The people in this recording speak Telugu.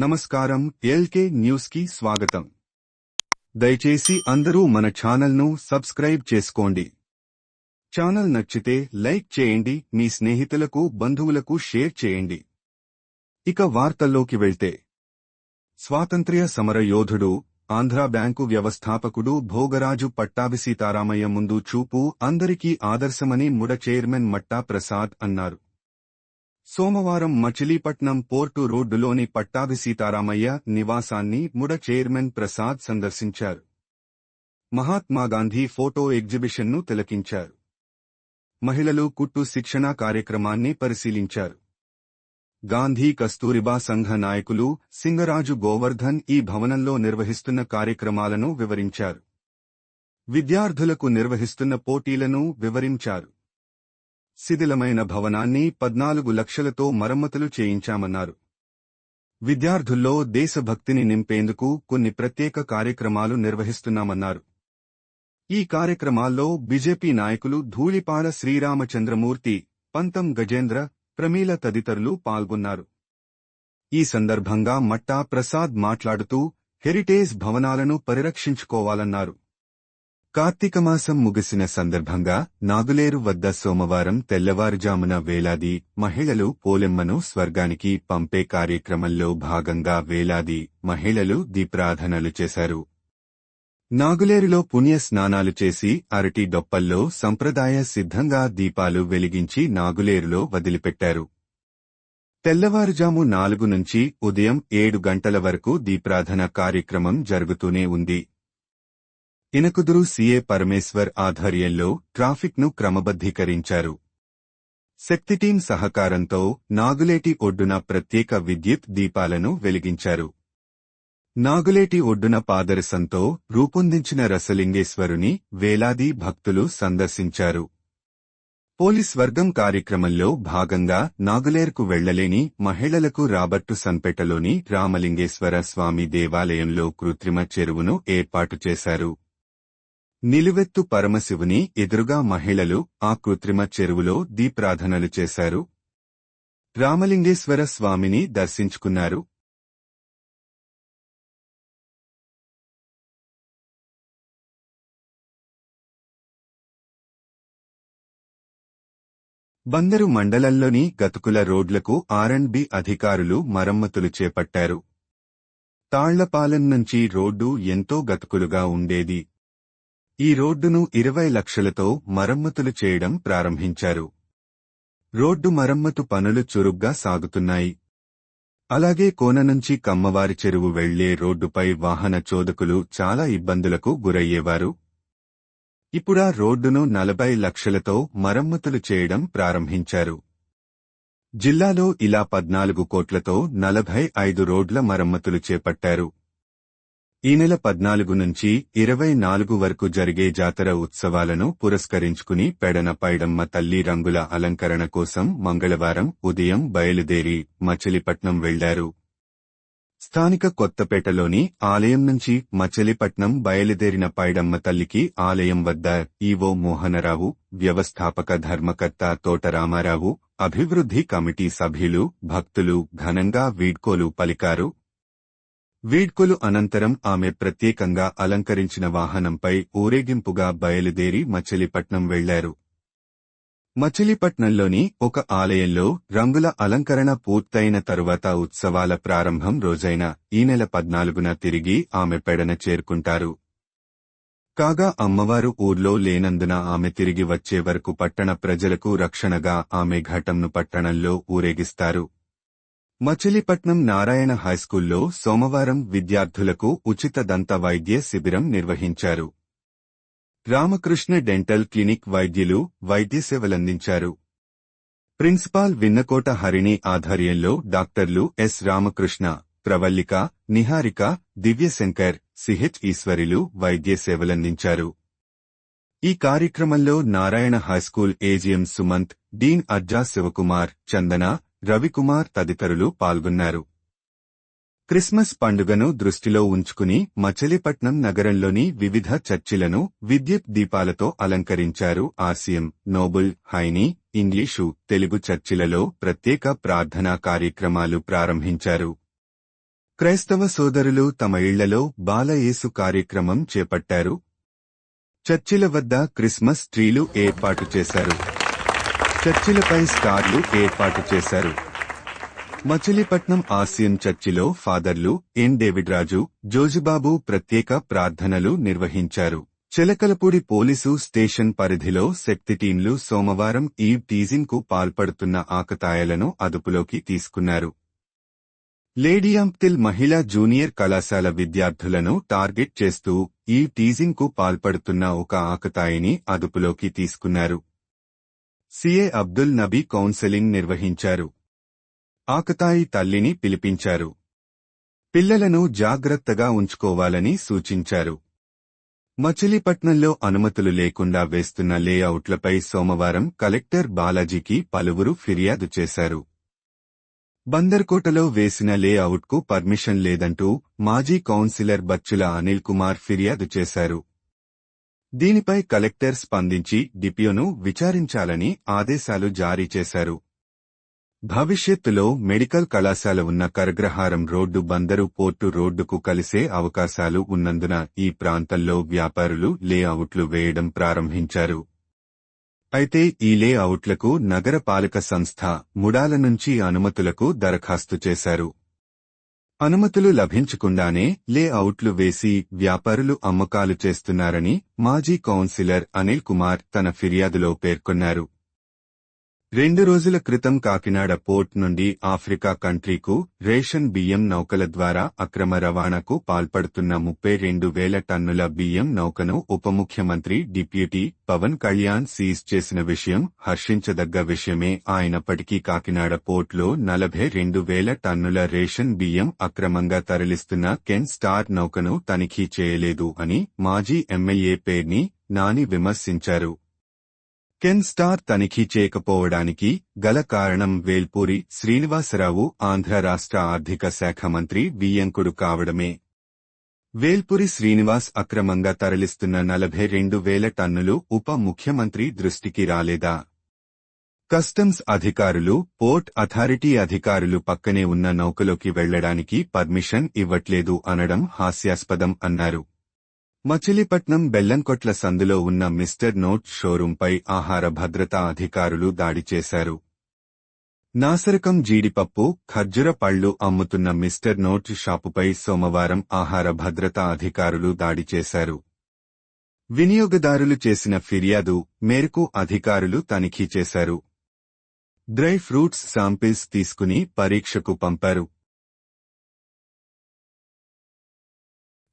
నమస్కారం ఎల్కే న్యూస్కి స్వాగతం. దయచేసి అందరూ మన ఛానల్ను సబ్స్క్రైబ్ చేసుకోండి. ఛానల్ నచ్చితే లైక్ చేయండి మీ స్నేహితులకు బంధువులకు షేర్ చేయండి. ఇక వార్తల్లోకి వెళ్తే. స్వాతంత్ర్య సమర యోధుడు ఆంధ్ర బ్యాంకు వ్యవస్థాపకుడు భోగరాజు పట్టాభి సీతారామయ్య ముందు చూపు అందరికీ ఆదర్శమని ముడ చైర్మన్ మట్టా ప్రసాద్ అన్నారు. సోమవారం మచిలీపట్నం పోర్టు రోడ్డులోని పట్టాభి సీతారామయ్య నివాసాన్ని ముడ చైర్మన్ ప్రసాద్ సందర్శించారు. మహాత్మాగాంధీ ఫోటో ఎగ్జిబిషన్ను తిలకించారు. మహిళలు కుట్టు శిక్షణా కార్యక్రమాన్ని పరిశీలించారు. గాంధీ కస్తూరిబా సంఘ నాయకులు సింగరాజు గోవర్ధన్ ఈ భవనంలో నిర్వహిస్తున్న కార్యక్రమాలను వివరించారు. విద్యార్థులకు నిర్వహిస్తున్న పోటీలను వివరించారు. శిథిలమైన భవనాన్ని పద్నాలుగు లక్షలతో మరమ్మతులు చేయించామన్నారు. విద్యార్థుల్లో దేశభక్తిని నింపేందుకు కొన్ని ప్రత్యేక కార్యక్రమాలు నిర్వహిస్తున్నామన్నారు. ఈ కార్యక్రమాల్లో బీజేపీ నాయకులు ధూళిపాల శ్రీరామచంద్రమూర్తి పంతం గజేంద్ర ప్రమీల తదితరులు పాల్గొన్నారు. ఈ సందర్భంగా మట్టా ప్రసాద్ మాట్లాడుతూ హెరిటేజ్ భవనాలను పరిరక్షించుకోవాలన్నారు. కార్తీక మాసం ముగిసిన సందర్భంగా నాగులేరు వద్ద సోమవారం తెల్లవారుజామున వేలాది మహిళలు పోలెమ్మను స్వర్గానికి పంపే కార్యక్రమంలో భాగంగా వేలాది మహిళలు దీప్రాధనలు చేశారు. నాగులేరులో పుణ్య స్నానాలు చేసి అరటి డొప్పల్లో సంప్రదాయ సిద్ధంగా దీపాలు వెలిగించి నాగులేరులో వదిలిపెట్టారు. తెల్లవారుజాము నాలుగు నుంచి ఉదయం ఏడు గంటల వరకు దీప్రాధన కార్యక్రమం జరుగుతూనే ఉంది. ఇనకుదురు సీఏ పరమేశ్వర్ ఆధ్వర్యంలో ట్రాఫిక్ను క్రమబద్ధీకరించారు. శక్తి టీం సహకారంతో నాగులేటి ఒడ్డున ప్రత్యేక విద్యుత్ దీపాలను వెలిగించారు. నాగులేటి ఒడ్డున పాదరసంతో రూపొందించిన రసలింగేశ్వరుని వేలాది భక్తులు సందర్శించారు. పోలీస్ వర్గం కార్యక్రమంలో భాగంగా నాగులేర్కు వెళ్ళలేని మహిళలకు రాబట్టు సన్పేటలోని రామలింగేశ్వర స్వామి దేవాలయంలో కృత్రిమ చెరువును ఏర్పాటు చేశారు. నిలువెత్తు పరమశివుని ఎదురుగా మహిళలు ఆ కృత్రిమ చెరువులో దీప్రాధనలు చేశారు. రామలింగేశ్వర స్వామిని దర్శించుకున్నారు. బందరు మండలంలోని గతుకుల రోడ్లకు ఆర్ఎండ్బి అధికారులు మరమ్మతులు చేపట్టారు. తాళ్ళపాలెం నుంచి రోడ్డు ఎంతో గతుకులుగా ఉండేది. ఈ రోడ్డును ఇరవై లక్షలతో మరమ్మతులు చేయడం ప్రారంభించారు. రోడ్డు మరమ్మతు పనులు చురుగ్గా సాగుతున్నాయి. అలాగే కోన నుంచి కమ్మవారి చెరువు వెళ్ళే రోడ్డుపై వాహన చోదకులు చాలా ఇబ్బందులకు గురయ్యేవారు. ఇప్పుడా రోడ్డును నలభై లక్షలతో మరమ్మతులు చేయడం ప్రారంభించారు. జిల్లాలో ఇలా పద్నాలుగు కోట్లతో నలభై ఐదు రోడ్ల మరమ్మతులు చేపట్టారు. ఈ నెల పద్నాలుగు నుంచి ఇరవై నాలుగు వరకు జరిగే జాతర ఉత్సవాలను పురస్కరించుకుని పెడన పైడమ్మ తల్లి రంగుల అలంకరణ కోసం మంగళవారం ఉదయం బయలుదేరి మచిలీపట్నం వెళ్ళారు. స్థానిక కొత్తపేటలోని ఆలయం నుంచి మచిలీపట్నం బయలుదేరిన పైడమ్మ తల్లికి ఆలయం వద్ద ఈవో మోహనరావు వ్యవస్థాపక ధర్మకర్త తోటరామారావు అభివృద్ధి కమిటీ సభ్యులు భక్తులు ఘనంగా వీడ్కోలు పలికారు. వీడ్కొలు అనంతరం ఆమె ప్రత్యేకంగా అలంకరించిన వాహనంపై ఊరేగింపుగా బయలుదేరి మచిలీపట్నం వెళ్ళారు. మచిలీపట్నంలోని ఒక ఆలయంలో రంగుల అలంకరణ పూర్తయిన తరువాత ఉత్సవాల ప్రారంభం రోజైన ఈ నెల పద్నాలుగున తిరిగి ఆమె పెడన చేరుకుంటారు. కాగా అమ్మవారు ఊర్లో లేనందున ఆమె తిరిగి వచ్చే వరకు పట్టణ ప్రజలకు రక్షణగా ఆమె ఘటంను పట్టణంలో ఊరేగిస్తారు. మచిలీపట్నం నారాయణ హైస్కూల్లో సోమవారం విద్యార్థులకు ఉచిత దంత వైద్య శిబిరం నిర్వహించారు. రామకృష్ణ డెంటల్ క్లినిక్ వైద్యులు వైద్య సేవలందించారు. ప్రిన్సిపాల్ విన్నకోట హరిణి ఆధ్వర్యంలో డాక్టర్లు ఎస్ రామకృష్ణ ప్రవల్లిక నిహారిక దివ్యశంకర్ సిహెచ్ ఈశ్వరిలు వైద్య సేవలందించారు. ఈ కార్యక్రమంలో Narayana high school AGM Sumanth dean Arja Shivakumar Chandana Ravikumar తదితరులు పాల్గొన్నారు. క్రిస్మస్ పండుగను దృష్టిలో ఉంచుకుని మచిలీపట్నం నగరంలోని వివిధ చర్చిలను విద్యుత్ దీపాలతో అలంకరించారు ఆసియం నోబుల్ హైనీ ఇంగ్లీషు తెలుగు చర్చిలలో ప్రత్యేక ప్రార్థనా కార్యక్రమాలు ప్రారంభించారు. క్రైస్తవ సోదరులు తమ ఇళ్ళలో బాలయేసు కార్యక్రమం చేపట్టారు. చర్చిల వద్ద క్రిస్మస్ ట్రీలు ఏర్పాటు చేశారు. చర్చిలపై స్టార్లు ఏర్పాటు చేశారు. మచిలీపట్నం ఆసియన్ చర్చిలో ఫాదర్లు ఎన్ డేవిడ్ రాజు జోజిబాబు ప్రత్యేక ప్రార్థనలు నిర్వహించారు. చిలకలపూడి పోలీసు స్టేషన్ పరిధిలో శక్తి టీంలు సోమవారం ఈ టీజింగ్కు పాల్పడుతున్న ఆకతాయలను అదుపులోకి తీసుకున్నారు. లేడియాంప్తిల్ మహిళా జూనియర్ కళాశాల విద్యార్థులను టార్గెట్ చేస్తూ ఈ టీజింగ్కు పాల్పడుతున్న ఒక ఆకతాయిని అదుపులోకి తీసుకున్నారు. సిఏ అబ్దుల్ నబీ కౌన్సెలింగ్ నిర్వహించారు. ఆకతాయి తల్లిని పిలిపించారు. పిల్లలను జాగ్రత్తగా ఉంచుకోవాలని సూచించారు. మచిలీపట్నంలో అనుమతులు లేకుండా వేస్తున్న లేఅవుట్లపై సోమవారం కలెక్టర్ బాలాజీకి పలువురు ఫిర్యాదు చేశారు. బందర్కోటలో వేసిన లేఅవుట్కు పర్మిషన్ లేదంటూ మాజీ కౌన్సిలర్ బచ్చుల అనిల్ కుమార్ ఫిర్యాదు చేశారు. దీనిపై కలెక్టర్ స్పందించి డిపియోను విచారించాలని ఆదేశాలు జారీ చేశారు. భవిష్యత్తులో మెడికల్ కళాశాల ఉన్న కరగ్రహారం రోడ్డు బందరు పోర్టు రోడ్డుకు కలిసే అవకాశాలు ఉన్నందున ఈ ప్రాంతంలో వ్యాపారులు లేఅవుట్లు వేయడం ప్రారంభించారు. అయితే ఈ లేఅవుట్లకు నగరపాలక సంస్థ ముడాల నుంచి అనుమతులకు దరఖాస్తు చేశారు. అనుమతులు లభించకుండానే లేఅవుట్లు వేసి వ్యాపారులు అమ్మకాలు చేస్తున్నారని మాజీ కౌన్సిలర్ అనిల్ కుమార్ తన ఫిర్యాదులో పేర్కొన్నారు. రెండు రోజుల క్రితం కాకినాడ పోర్ట్ నుండి ఆఫ్రికా కంట్రీకు రేషన్ బియ్యం నౌకల ద్వారా అక్రమ రవాణాకు పాల్పడుతున్న ముప్పై రెండు వేల టన్నుల బియ్యం నౌకను ఉప ముఖ్యమంత్రి డిప్యూటీ పవన్ కళ్యాణ్ సీజ్ చేసిన విషయం హర్షించదగ్గ విషయమే. అయినప్పటికీ కాకినాడ పోర్ట్లో నలభై రెండు వేల టన్నుల రేషన్ బియ్యం అక్రమంగా తరలిస్తున్న కెన్ స్టార్ నౌకను తనిఖీ చేయలేదు అని మాజీ ఎమ్మెల్యే పేర్ని నాని విమర్శించారు. కెన్ స్టార్ తనిఖీ చేయకపోవడానికి గల కారణం వేల్పూరి శ్రీనివాసరావు ఆంధ్ర రాష్ట్ర ఆర్థిక శాఖ మంత్రి వియ్యంకుడు కావడమే. వేల్పురి శ్రీనివాస్ అక్రమంగా తరలిస్తున్న నలభై రెండు వేల టన్నులు ఉప ముఖ్యమంత్రి దృష్టికి రాలేదా? కస్టమ్స్ అధికారులు పోర్ట్ అథారిటీ అధికారులు పక్కనే ఉన్న నౌకలోకి వెళ్ళడానికి పర్మిషన్ ఇవ్వట్లేదు అనడం హాస్యాస్పదం అన్నారు. మచిలీపట్నం బెల్లంకొట్ల సందులో ఉన్న మిస్టర్ నోట్ షోరూంపై ఆహార భద్రతా అధికారులు దాడి చేశారు. నాసరకం జీడిపప్పు ఖర్జుర పళ్ళు అమ్ముతున్న మిస్టర్ నోట్ షాపుపై సోమవారం ఆహార భద్రతా అధికారులు దాడి చేశారు. వినియోగదారులు చేసిన ఫిర్యాదు మేరకు అధికారులు తనిఖీ చేశారు. డ్రై ఫ్రూట్స్ శాంపిల్స్ తీసుకుని పరీక్షకు పంపారు.